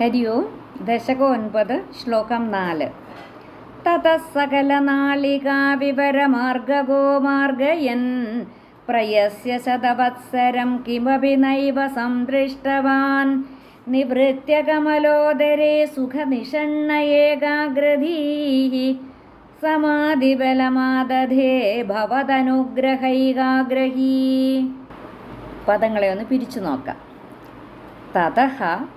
ഹരി ഓം ദശകം ഒൻപത് ശ്ലോകം നാല്. തതഃ സകലനാളികാവിവരമാർഗഗോ മാർഗയൻ പ്രയസ്യ ശതവത്സരം കിമപി നൈവ സംദൃഷ്ടവാൻ. നിവൃത്യ കമലോദരേ സുഖനിഷണ്ണ ഏകാഗ്രധീः സമാധിബലമാദധേ ഭവതനുഗ്രഹൈകാഗ്രഹീ. പദങ്ങളെ ഒന്ന് പിരിച്ചു നോക്കാം. തതഃ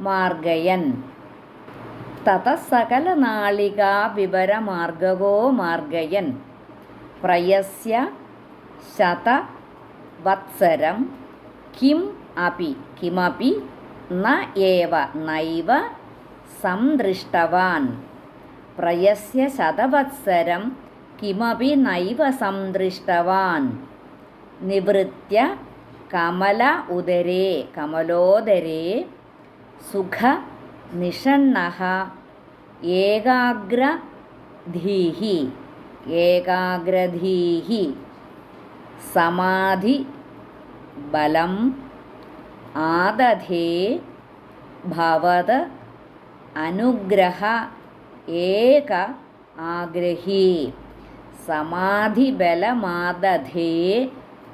മാർഗയൻ. തത സകലനാളിക വിവര മാർഗകോ മാർഗയൻ. പ്രയസ്യ ശത വത്സരം കിം അപി. കിമപി? ന ഏവ. നൈവ സംദൃഷ്ടവാൻ. പ്രയസ്യ ശതവത്സരം കിമപി? നൈവ സംദൃഷ്ടവാൻ. നിവൃത്യ കമല ഉദരേ കമലോദരേ സുഖ നിഷണ്ണ ഏകാഗ്രധീഹി ഏകാഗ്രധീഹി സമാധി ബലം ആദധേ ഭവത് അനുഗ്രഹ ഏക ആഗ്രഹീ സമാധിബലമാദധേ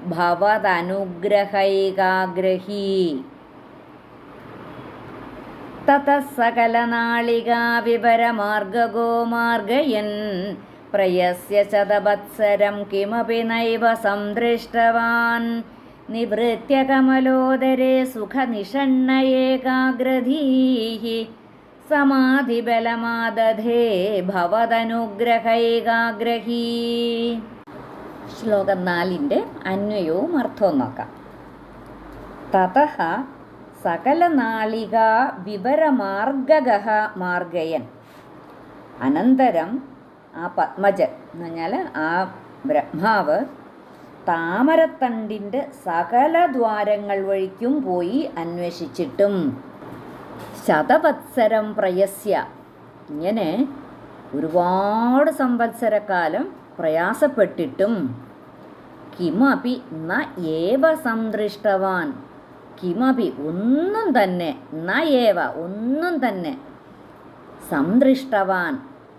ഭവതനുഗ്രഹൈകാഗ്രഹീ. തതഃ സകലനാളികാവിവരമാർഗഗോ മാർഗയൻ പ്രയസ്യ ശതവത്സരം കിമപി നൈവ സംദൃഷ്ടവാൻ. നിവൃത്യ കമലോദരേ സുഖനിഷണ്ണ ഏകാഗ്രധീः സമാധിബലമാദധേ ഭവതനുഗ്രഹൈകാഗ്രഹീ. ശ്ലോകം നാലിന്റെ അന്വയവും അർത്ഥവും നോക്കാം. തഥ സകല നാളിക വിവരമാർഗക മാർഗയൻ. അനന്തരം ആ പത്മജൻ എന്ന് പറഞ്ഞാൽ ആ ബ്രഹ്മാവ് താമരത്തണ്ടിന്റെ സകല ദ്വാരങ്ങൾ വഴിക്കും പോയി അന്വേഷിച്ചിട്ടും ശതവത്സരം പ്രയസ്യ. ഇങ്ങനെ ഒരുപാട് സംവത്സരക്കാലം പ്രയാസപ്പെട്ടിട്ടും കിമപി ന ഏവ സംദൃഷ്ടവാൻ. കിമപി ഒന്നും തന്നെ ന ഏവ ഒന്നും തന്നെ സംദൃഷ്ടവാൻ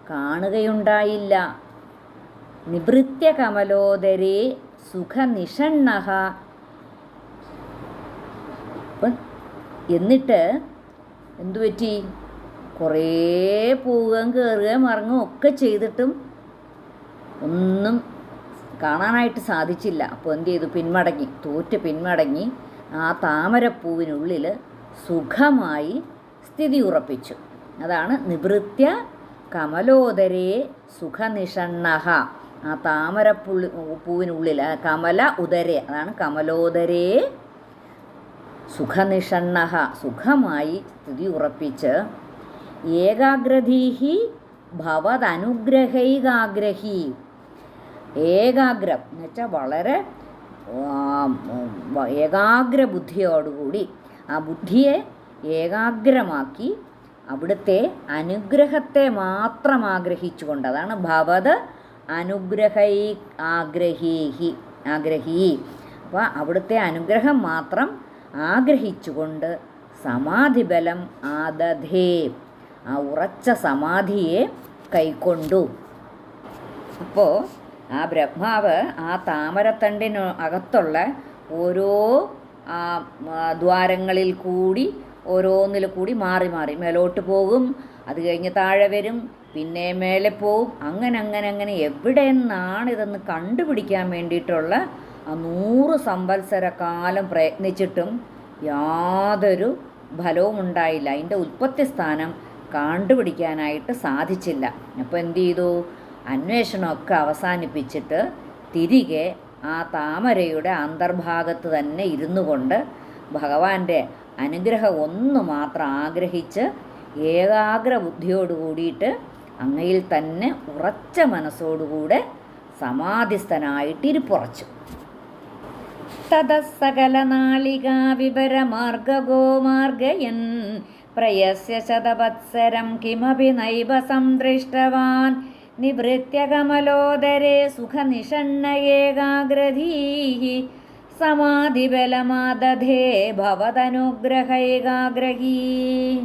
കാണുകയുണ്ടായില്ല. നിവൃത്യ കമലോദരേ സുഖനിഷണ്ണ എന്നിട്ട് എന്തു പറ്റി കുറേ പോവുകയും കയറുകയും ഇറങ്ങുകയും ഒക്കെ ചെയ്തിട്ടും ഒന്നും കാണാനായിട്ട് സാധിച്ചില്ല. അപ്പോൾ എന്ത് ചെയ്തു? പിന്മടങ്ങി. തോറ്റ് പിന്മടങ്ങി. ആ താമരപ്പൂവിനുള്ളിൽ സുഖമായി സ്ഥിതി ഉറപ്പിച്ചു. അതാണ് നിവൃത്യ കമലോദരേ സുഖനിഷണ്ണഹ. ആ താമരപ്പുള്ളി പൂവിനുള്ളിൽ കമല ഉദരേ അതാണ് കമലോദരേ സുഖനിഷണ്ണഹ. സുഖമായി സ്ഥിതി ഉറപ്പിച്ച്. ഏകാഗ്രധീഹി ഭവതനുഗ്രഹൈകാഗ്രഹി. ഏകാഗ്രം എന്ന് വെച്ചാൽ വളരെ ഏകാഗ്ര ബുദ്ധിയോടുകൂടി ആ ബുദ്ധിയെ ഏകാഗ്രമാക്കി അവിടുത്തെ അനുഗ്രഹത്തെ മാത്രം ആഗ്രഹിച്ചുകൊണ്ട് അതാണ് ഭവത് അനുഗ്രഹൈ ആഗ്രഹീഹി ആഗ്രഹീ. അപ്പോൾ അവിടുത്തെ അനുഗ്രഹം മാത്രം ആഗ്രഹിച്ചുകൊണ്ട് സമാധിബലം ആദധേ ആ ഉറച്ച സമാധിയെ കൈക്കൊണ്ടു. അപ്പോൾ ആ ബ്രഹ്മാവ് ആ താമരത്തണ്ടിന് അകത്തുള്ള ഓരോ ദ്വാരങ്ങളിൽ കൂടി ഓരോന്നിൽ കൂടി മാറി മാറി. മേലോട്ട് പോകും അത് കഴിഞ്ഞ് താഴെ വരും പിന്നെ മേലെ പോവും. അങ്ങനെ അങ്ങനെ അങ്ങനെ എവിടെ നിന്നാണ് ഇതെന്ന് കണ്ടുപിടിക്കാൻ വേണ്ടിയിട്ടുള്ള ആ നൂറ് സംവത്സര കാലം പ്രയത്നിച്ചിട്ടും യാതൊരു ഫലവും ഉണ്ടായില്ല. അതിന്റെ ഉൽപ്പത്തി സ്ഥാനം കണ്ടുപിടിക്കാനായിട്ട് സാധിച്ചില്ല. അപ്പോൾ എന്ത് ചെയ്തു? അന്വേഷണമൊക്കെ അവസാനിപ്പിച്ചിട്ട് തിരികെ ആ താമരയുടെ അന്തർഭാഗത്ത് തന്നെ ഇരുന്നു കൊണ്ട് ഭഗവാന്റെ അനുഗ്രഹം ഒന്ന് മാത്രം ആഗ്രഹിച്ച് ഏകാഗ്ര ബുദ്ധിയോട് കൂടിയിട്ട് അങ്ങയിൽ തന്നെ ഉറച്ച മനസ്സോടുകൂടെ സമാധിസ്ഥനായിട്ടിരിപ്പുറച്ചു. ഇരിപ്പുറച്ചു തതസകലനാളികാ വിവരമാർഗഗോ മാർഗയൻ പ്രയസ്യ ശതവത്സരം കിമപി നൈവ സംദൃഷ്ടവാൻ നിവൃത്യ കമലോദരേ സുഖനിഷണ്ണയേകാഗ്രധീः. സമാധിബലമാദധേ ഭവതനുഗ്രഹൈകാഗ്രഹീ